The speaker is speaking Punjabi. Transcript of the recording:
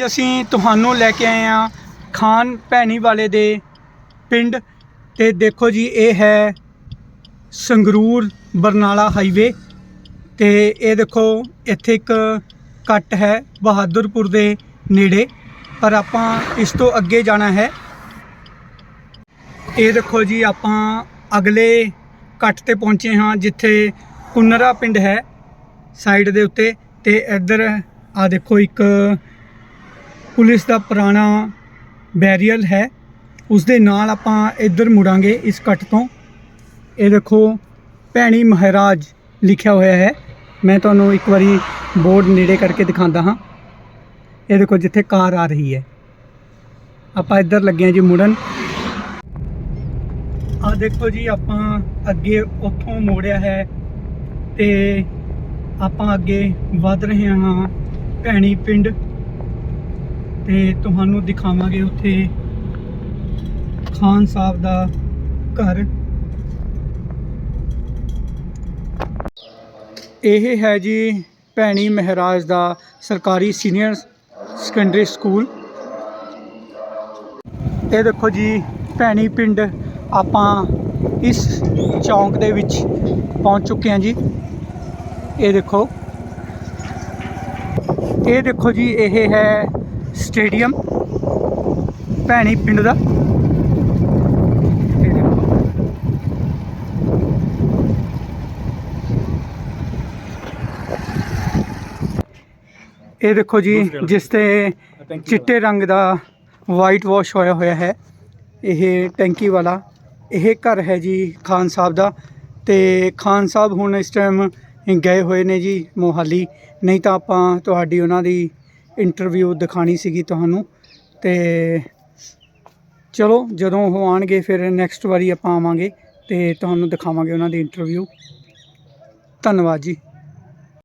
ਅੱਜ ਅਸੀਂ ਤੁਹਾਨੂੰ ਲੈ ਕੇ ਆਏ ਹਾਂ ਖਾਨ ਭੈਣੀ ਵਾਲੇ ਦੇ ਪਿੰਡ ਤੇ ਦੇਖੋ ਜੀ, ਇਹ ਹੈ ਸੰਗਰੂਰ ਬਰਨਾਲਾ ਹਾਈਵੇ ਤੇ ਇਹ ਦੇਖੋ, ਇੱਥੇ ਇੱਕ ਕੱਟ ਹੈ ਬਹਾਦਰਪੁਰ ਦੇ ਨੇੜੇ, ਪਰ ਆਪਾਂ ਇਸ ਤੋਂ ਅੱਗੇ ਜਾਣਾ ਹੈ। ਇਹ ਦੇਖੋ ਜੀ, ਆਪਾਂ ਅਗਲੇ ਕੱਟ ਤੇ ਪਹੁੰਚੇ ਹਾਂ, ਜਿੱਥੇ ਕੁੰਨਰਾ ਪਿੰਡ ਹੈ ਸਾਈਡ ਦੇ ਉੱਤੇ ਤੇ ਇੱਧਰ ਆ ਦੇਖੋ ਇੱਕ ਪੁਲਿਸ ਦਾ ਪੁਰਾਣਾ ਬੈਰੀਅਰ ਹੈ। ਉਸ ਦੇ ਨਾਲ ਆਪਾਂ ਇੱਧਰ ਮੁੜਾਂਗੇ ਇਸ ਕੱਟ ਤੋਂ। ਇਹ ਦੇਖੋ, ਭੈਣੀ ਮਹਾਰਾਜ ਲਿਖਿਆ ਹੋਇਆ ਹੈ। ਮੈਂ ਤੁਹਾਨੂੰ ਇੱਕ ਵਾਰੀ ਬੋਰਡ ਨੇੜੇ ਕਰਕੇ ਦਿਖਾਉਂਦਾ ਹਾਂ। ਇਹ ਦੇਖੋ, ਜਿੱਥੇ ਕਾਰ ਆ ਰਹੀ ਹੈ। ਆਪਾਂ ਇੱਧਰ ਲੱਗੇ ਹਾਂ ਜੀ ਮੁੜਨ। ਆ ਦੇਖੋ ਜੀ, ਆਪਾਂ ਅੱਗੇ ਉੱਥੋਂ ਮੋੜਿਆ ਹੈ ਤੇ ਆਪਾਂ ਅੱਗੇ ਵੱਧ ਰਹੇ ਹਾਂ। ਭੈਣੀ ਪਿੰਡ ਤੇ ਤੁਹਾਨੂੰ ਦਿਖਾਵਾਂਗੇ ਉੱਥੇ ਖਾਨ ਸਾਹਿਬ ਦਾ ਘਰ। ਇਹ ਹੈ ਜੀ ਭੈਣੀ ਮਹਾਰਾਜ ਦਾ ਸਰਕਾਰੀ ਸੀਨੀਅਰ ਸੈਕੰਡਰੀ ਸਕੂਲ। ਇਹ ਦੇਖੋ ਜੀ, ਭੈਣੀ ਪਿੰਡ ਆਪਾਂ ਇਸ ਚੌਂਕ ਦੇ ਵਿੱਚ ਪਹੁੰਚ ਚੁੱਕੇ ਹਾਂ ਜੀ। ਇਹ ਦੇਖੋ। ਇਹ ਦੇਖੋ ਜੀ, ਇਹ ਹੈ ਸਟੇਡੀਅਮ ਭੈਣੀ ਪਿੰਡ ਦਾ। ਇਹ ਦੇਖੋ ਜੀ ਜਿਸ ਤੇ ਚਿੱਟੇ ਰੰਗ ਦਾ ਵਾਈਟ ਵਾਸ਼ ਹੋਇਆ ਹੋਇਆ ਹੈ। ਇਹ ਟੈਂਕੀ ਵਾਲਾ। ਇਹ ਘਰ ਹੈ ਜੀ ਖਾਨ ਸਾਹਿਬ ਦਾ। ਤੇ ਖਾਨ ਸਾਹਿਬ ਹੁਣ ਇਸ ਟਾਈਮ ਗਏ ਹੋਏ ਨੇ ਜੀ ਮੋਹਾਲੀ। ਨਹੀਂ ਤਾਂ ਆਪਾਂ ਤੁਹਾਡੀ ਉਹਨਾਂ ਦੀ ਇੰਟਰਵਿਊ ਦਿਖਾਣੀ ਸੀਗੀ ਤੁਹਾਨੂੰ ਤੇ ਚਲੋ ਜਦੋਂ ਉਹ ਆਣਗੇ ਫਿਰ ਨੈਕਸਟ ਵਾਰੀ ਆਪਾਂ ਆਵਾਂਗੇ ਤੇ ਤੁਹਾਨੂੰ ਦਿਖਾਵਾਂਗੇ ਉਹਨਾਂ ਦੀ ਇੰਟਰਵਿਊ ਧੰਨਵਾਦ ਜੀ।